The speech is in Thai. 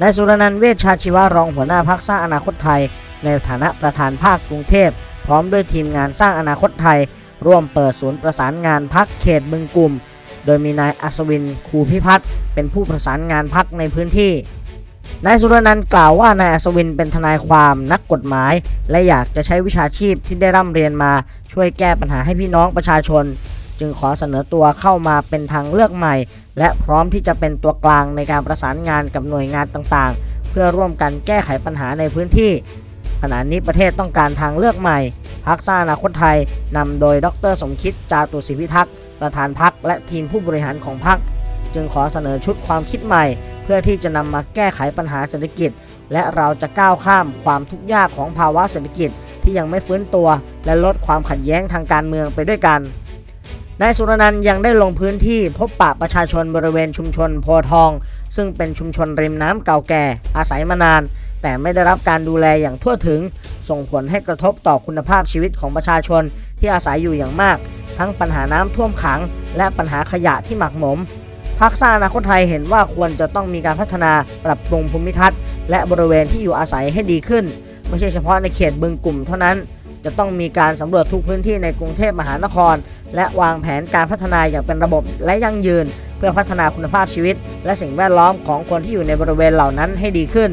นายสุรนันท์เวชชาชีวะรองหัวหน้าพักสร้างอนาคตไทย ในฐานะประธานภาคกรุงเทพ พร้อมด้วยทีมงานสร้างอนาคตไทย ร่วมเปิดศูนย์ประสานงานพักเขตบึงกลุ่ม โดยมีนายอัศวินคูพิพัฒน์เป็นผู้ประสานงานพักในพื้นที่นายสุรนันท์กล่าวว่านายอัศวินเป็นทนายความนักกฎหมาย และอยากจะใช้วิชาชีพที่ได้ร่ำเรียนมาช่วยแก้ปัญหาให้พี่น้องประชาชน จึงขอเสนอตัวเข้ามาเป็นทางเลือกใหม่ และพร้อมที่จะเป็นตัวกลางในการประสานงานกับหน่วยงานต่างๆ เพื่อร่วมกันแก้ไขปัญหาในพื้นที่ ขณะนี้ประเทศต้องการทางเลือกใหม่พักสร้างอนาคตไทยนำโดยดรสมคิดจาตุศรีพิทักษ์ประธานพักและทีมผู้บริหารของพักจึงขอเสนอชุดความคิดใหม่ เพื่อที่จะนำมาแก้ไขปัญหาเศรษฐกิจ และเราจะก้าวข้ามความทุกข์ยากของภาวะเศรษฐกิจที่ยังไม่ฟื้นตัว และลดความขัดแย้งทางการเมืองไปด้วยกัน นายสุรนันยังได้ลงพื้นที่พบปะประชาชนบริเวณชุมชนโพทอง ซึ่งเป็นชุมชนริมน้ำเก่าแก่ อาศัยมานาน แต่ไม่ได้รับการดูแลอย่างทั่วถึง ส่งผลให้กระทบต่อคุณภาพชีวิตของประชาชนที่อาศัยอยู่อย่างมาก ทั้งปัญหาน้ำท่วมขัง และปัญหาขยะที่หมักหมมพักสร้างอนาคตไทยเห็นว่าควรจะต้องมีการพัฒนาปรับปรุงภูมิทัศน์ และบริเวณที่อยู่อาศัยให้ดีขึ้น ไม่ใช่เฉพาะในเขตบึงกลุ่มเท่านั้น จะต้องมีการสำรวจทุกพื้นที่ในกรุงเทพมหานคร และวางแผนการพัฒนาอย่างเป็นระบบและยั่งยืน เพื่อพัฒนาคุณภาพชีวิต และสิ่งแวดล้อมของคนที่อยู่ในบริเวณเหล่านั้นให้ดีขึ้น